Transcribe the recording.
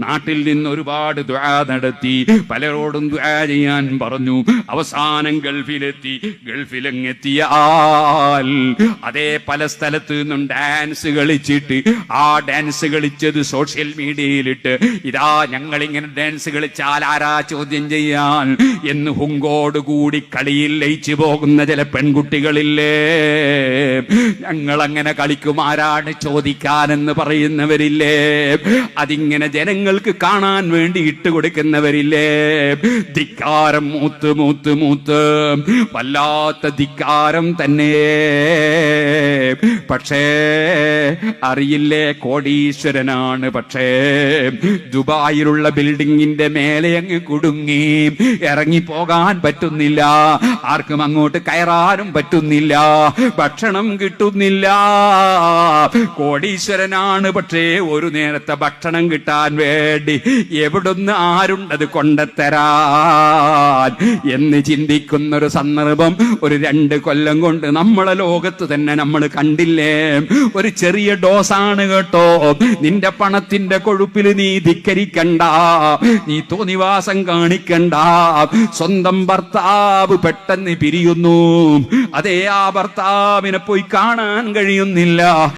നാട്ടിൽ നിന്ന് ഒരുപാട് ദ്വാ നടത്തി പലരോടും ദ്വാ ചെയ്യാൻ പറഞ്ഞു. അവസാനം ഗൾഫിലെത്തി. ഗൾഫിലെത്തിയാൽ അതേ പല സ്ഥലത്ത് നിന്നും ഡാൻസ് കളിച്ചിട്ട് ആ ഡാൻസ് കളിച്ചത് സോഷ്യൽ മീഡിയയിലിട്ട് ഇതാ ഞങ്ങൾ ഇങ്ങനെ ഡാൻസ് കളിച്ചാൽ ആരാ ചോദ്യം ചെയ്യാൻ? എന്ന് ഹുങ്കോട് കൂടി കളിയിൽ ലയിച്ചു പോകുന്ന ചില പെൺകുട്ടികളില്ലേ? ഞങ്ങൾ അങ്ങനെ കളിക്കും. ആരാണ് ചോദിക്കാനെന്ന് പറയുന്നവരില്ലേ? അതിങ്ങനെ ജനങ്ങൾക്ക് കാണാൻ വേണ്ടി ഇട്ട് കൊടുക്കുന്നവരില്ലേ? ധിക്കാരം മൂത്ത് മൂത്ത് മൂത്ത്. വല്ലാത്ത ധിക്കാരം തന്നെ. പക്ഷേ അറിയില്ലേ കോടീശ്വരനാണ്. പക്ഷേ ദുബായിലുള്ള ബിൽഡിങ്ങിന്റെ മേലെ അങ്ങ് കുടുങ്ങി. ഇറങ്ങി പോകാൻ പറ്റുന്നില്ല. ആർക്കും അങ്ങോട്ട് കയറാനും പറ്റുന്നില്ല. ഭക്ഷണം കിട്ടുന്നില്ല. കോടീശ്വരനാണ് പക്ഷേ ഒരു നേരത്തെ ഭക്ഷണം കിട്ടാൻ വേണ്ടി. എവിടുന്ന് ആരുണ്ടത് കൊണ്ടെത്തരാൻ? എന്ന് ചിന്തിക്കുന്ന ഒരു സന്ദർഭം ഒരു രണ്ട് കൊല്ലം കൊണ്ട് നമ്മളെ ലോകത്ത് തന്നെ നമ്മൾ കണ്ടില്ലേ? ഒരു ചെറിയ ഡോസാണ് കേട്ടോ. നിന്റെ പണത്തിന്റെ കൊഴുപ്പിൽ നീ ധിക്കരിക്കണ്ട. നീ തോന്നിവാസം കാണിക്കണ്ട. സ്വന്തം ഭർത്താവ് പെട്ടെന്ന് പിരിയുന്നു. അതേ ആ ഭർത്താവിനെ പോയി കാണാൻ കഴിയുന്നില്ല.